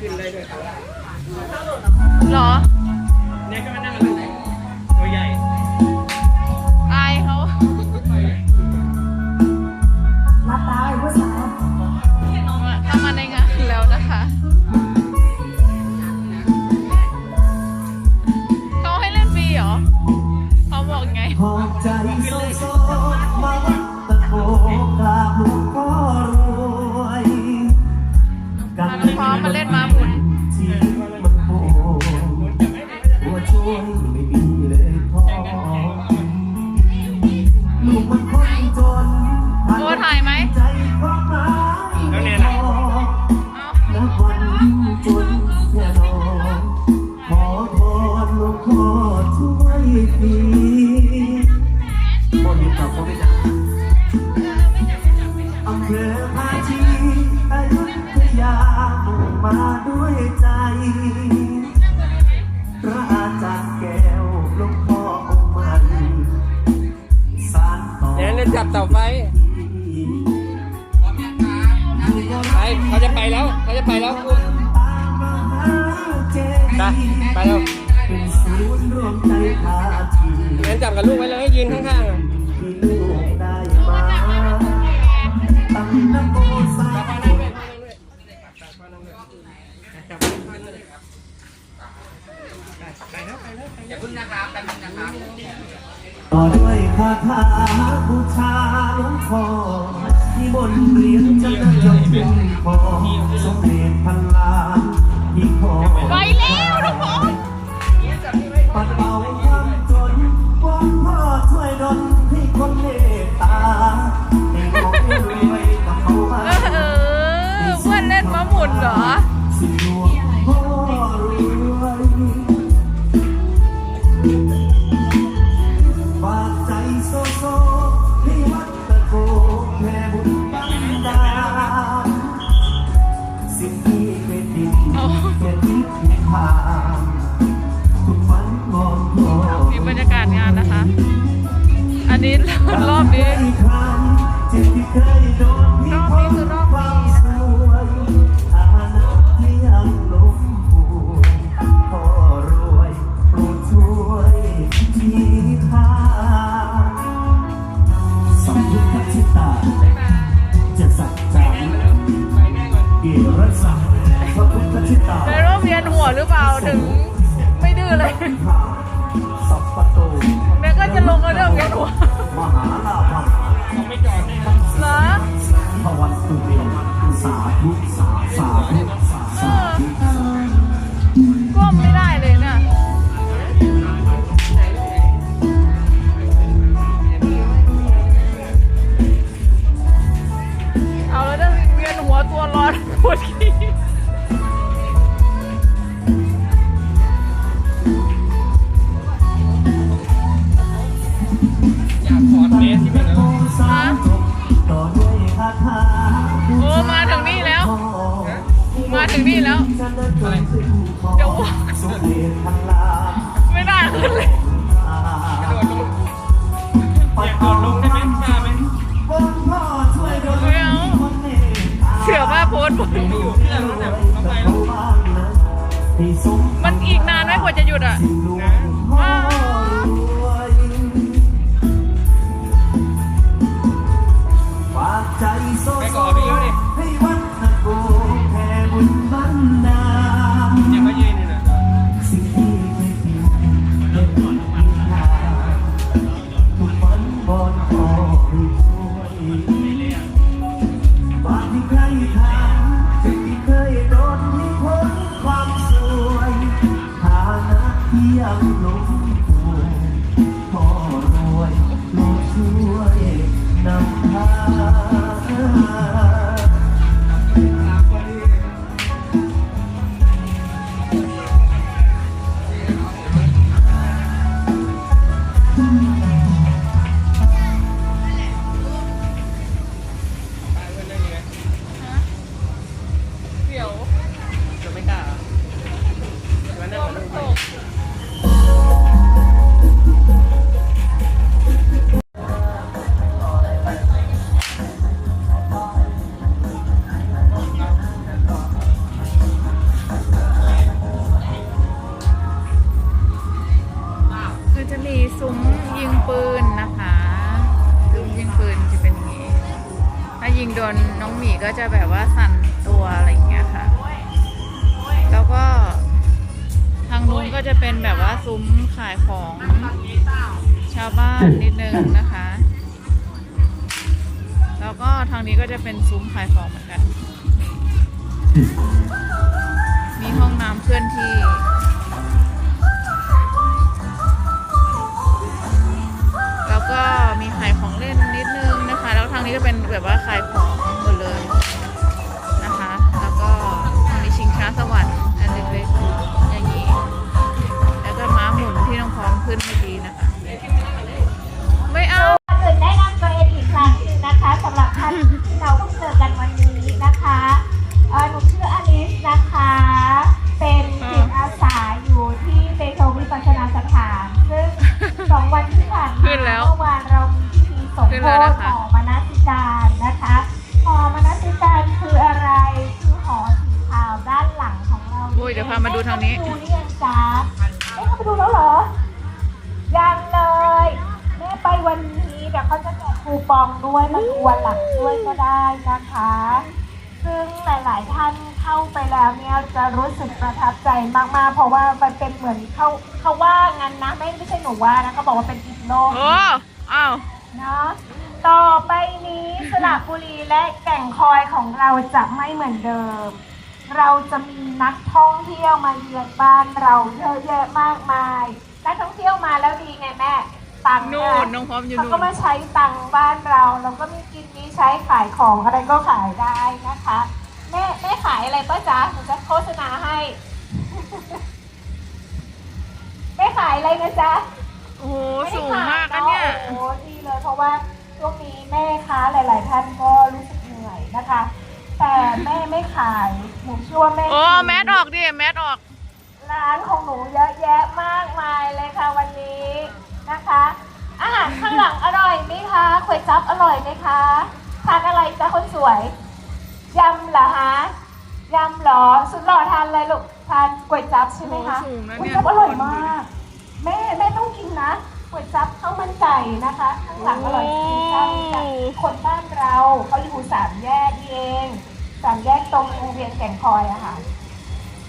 ขึ้นได้ด้วยครับเหรอ เนี่ยก็มานั่งกันเลยตัวใหญ่ อายเขารับตาไอ้ผู้สาวเข้ามาในงานแล้วนะคะเขาให้เล่นฟรีเหรอเขาบอกไง หอบใจโซโซมา อำเภอภาชีอยุธยามุ่งมาด้วยใจ พระอาจารย์แก้วหลวงพ่อองค์มันสานต่อเดี๋ยวจะจับเสาไฟไปเขาจะไปแล้วเขาจะไปแล้วอุ้มไปไปแล้วเป็นศูนย์รวมใจพาทีงั้นจับกับลูกไว้เลยให้ยืนข้างๆ ต่อด้วยคาถาบูชาหลวงพ่อที่บนเรียนจะนำจงคุ้มครองสมเด็จพันล้านที่ขอไปแล้วทุกคนปัดเป่า หรือเปล่าถึงไม่ดื้อเลยแม่ก็จะลงแล้วเรื่องเวียหัวมหาลาภังเหรอพวันตุเตสาธุสาธุสาธุ มาถึงนี่แล้วเดี๋ยวอ้วกสุเดชพันลาไม่ได้ขึ้นเลยกระโดดลงอยากโดดลงได้ไหมกล้าไหมบนพ่อช่วยดลไม่เอาคนเมตตาเสือผ้าโพสต์ไม่อยู่ที่เราแล้วเนี่ยต้องไปแล้วบ้างนะให้สมมันอีกนานไหมกว่าจะหยุดอะสิ่งหลวงพ่อรวยฝากใจโซไปโซก่อนพี่เขาดิให้วัด นำ ซุ้มขายของชาวบ้านนิดนึงนะคะ แล้วก็ทางนี้ก็จะเป็นซุ้มขายของเหมือนกัน มีห้องน้ำเคลื่อนที่าอุ้ยเดี๋ยวพามาดูทางนี้แม่เข้ไปดูหรือยังจ๊ะแม่เข้าไปดูแล้วเหรอ ยังเลย แม่ไปวันนี้เดี๋ยวเขาจะแจกคูปองด้วยมาดูวันหลังด้วยก็ได้นะคะ ซึ่งหลาย ๆ ท่านเข้าไปแล้วเนี่ยจะรู้สึกประทับใจมาก ๆ เพราะว่ามันเป็นเหมือนเขาเขาว่างั้นนะไม่ไม่ใช่หนูว่านะเขาบอกว่าเป็นอีกโลกโอ้อ้าวเนาะต่อไปนี้สระบุรีและแก่งคอยของเราจะไม่เหมือนเดิม เราจะมีนักท่องเที่ยวมาเยือนบ้านเราเยอะแยะมากมาย นักท่องเที่ยวมาแล้วดีไงแม่ ตังค์นู่เยนน้องพร้อมอยู่เขานู่ก็นมาใช้ตังค์บ้านเรา เราก็มีกินมีใช้ขายของอะไรก็ขายได้นะคะ แม่แม่ขายอะไรป้าจ๊ะหนูจะโฆษณาให้ แม่ขายอะไรนะจ๊ะโอ้โหสูงมากอันเนี้ยโอ้โหดีเลยเพราะว่าช่วงนี้แม่ค้าหลาย ๆ ท่านก็รู้สึกเหนื่อยนะคะ แต่แม่ไม่ขาย หนูเชื่อว่าแม่โอ้แมสออกดิแมสออก ร้านของหนูเยอะแยะมากมายเลยค่ะวันนี้นะคะ อาหารข้างหลังอร่อยไหมคะก๋วยจั๊บอร่อยไหมคะทานอะไรจ๊ะคนสวยยำเหรอฮะยำเหรอสุดหล่อทานอะไรลูกทานก๋วยจั๊บใช่ไหมคะโอ้สูงนะก๋วยเนี่ยจั๊บอร่อยมาก แม่แม่ต้องกินนะก๋วยจั๊บข้าวมันไก่นะคะข้างหลังอร่อยจริงๆใช่ค่ะคนบ้านเราเขาอยู่สามแยกนี่เอง สามแยกตรงโรงเรียนแก่งคอยอะค่ะ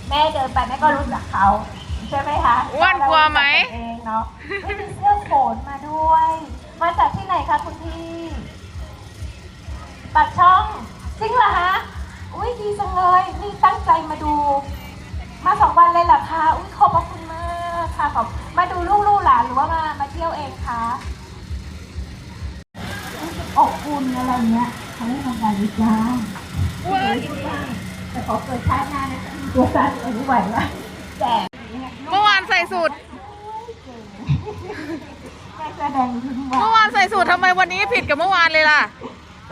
แม่เดินไปแม่ก็รู้จักเขาใช่ไหมคะอ้วนกลัวไหมเรารู้จักกันเองเนาะไม่มีเสื้อโขนมาด้วย มาจากที่ไหนคะคุณพี่ปากช่องจริงเหรอฮะอุ้ยดีจังเลยนี่ตั้งใจมาดู มาสองวันเลยเหรอคะอุ้ยขอบพระคุณมากค่ะขอบมาดูลูกๆหลานหรือว่ามามาเที่ยวเองคะรู้สึกอบอุ่นอะไรเงี้ยเขาไม่ทำการวิจารณ์ แต่ขอเกิดชาติหน้านะตัวสั้นเออไม่ไหวละแต่เมื่อวานใส่สูตรแม่แสดงถึงเมื่อวานใส่สูตรทำไมวันนี้ผิดกับเมื่อวานเลยล่ะ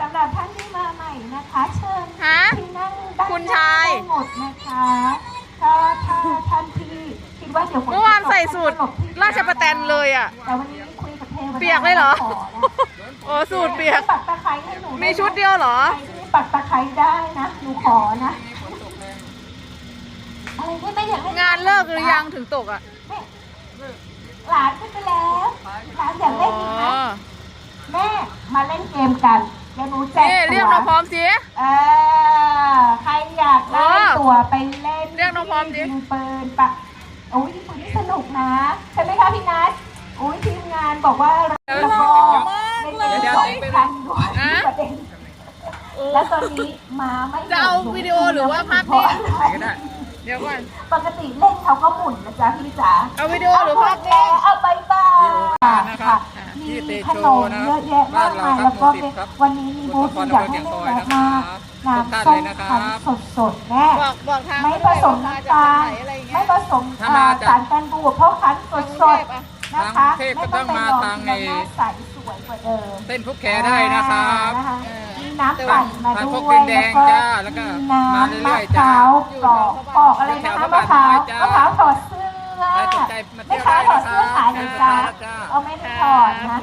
สำหรับท่านที่มาใหม่นะคะ เชิญฮะ ที่นั่งด้านคุณหน้ชายได้หมดนะคะถ้าถ้าท่านที่คิดว่าเดี๋ยวฝเมื่อวานใส่สูตร จะตกให้หลบที่ราชประแตนเลยอะ แต่วันนี้คุยกับเทวดาเปียกเลยเหรอ ขนะโอ้สูตรเปียก ปักตะไคร้ให้หนูมีชุดเดียวเหรอ ใครที่ ปักตะไคร้ได้นะหนูขอนะอะไรที่ไม่อยากให้งานเลิกหรือยังถึงตกอะหลานขึ้นไปแล้วหลานอยากอ๋เล่นอีกไหมอแม่มาเล่นเกมกันเดี๋ยวหนูแจกนี่ตัวเรียกน้องพร้อมสิเออใครอยากได้เออตั๋วไปเล่นเรียกน้องพร้อมดิยิงปืนปะโอ้ยยิงปืนนี่สนุกนะใช่ไหมคะพี่นัทโอ้ยทีมงานบอกว่า แล้วตอนนี้มาไม่จะเอาวิดีโอหรือว่าภาพนิ่งเพราะอะไรเดี๋ยวก่อนปกติเล่นเขาก็หมุนนะจ๊ะพี่จ๋าเอาวิดีโอหรือภาพแกนิ่งเอาไปบ้านะครับมีที่เตขโชนมนะครับเยอะแยะมากมายบ้านเราครับแล้วก็หมู่สิบครับวันนี้มีบูธที่อยากให้เล่นแวะมากน้ำส้มคั้นสดๆแน่บอกบอกทางไม่ผสมน้ำตาลอะไรอย่างเงี้ไม่ยผสมถ้ามาจากสารกันบูดเพราะคั้นสดๆนะคะทางเทพก็ไม่ต้องมาทางในในหน้าใสสวยกว่าเดิมเส้นพุกแขได้นะครับ นะคะเออมีน้ำปั่นมาทานพด้วกวยแดงแล้วๆก็จ้าแล้วก็มีมาน้ำเรื่มะอยพๆจ้าร้าวกรอกกรอกอะไรนะคะแถวมะพร้าวจ้ามมะพร้าวถอดเสื้อใครสนใจมาเที่แม่ยวค้าได้ถอดนะคเสื้อรับขายหน่อยจ้าจ้าเอาไม่ได้ถอดนะ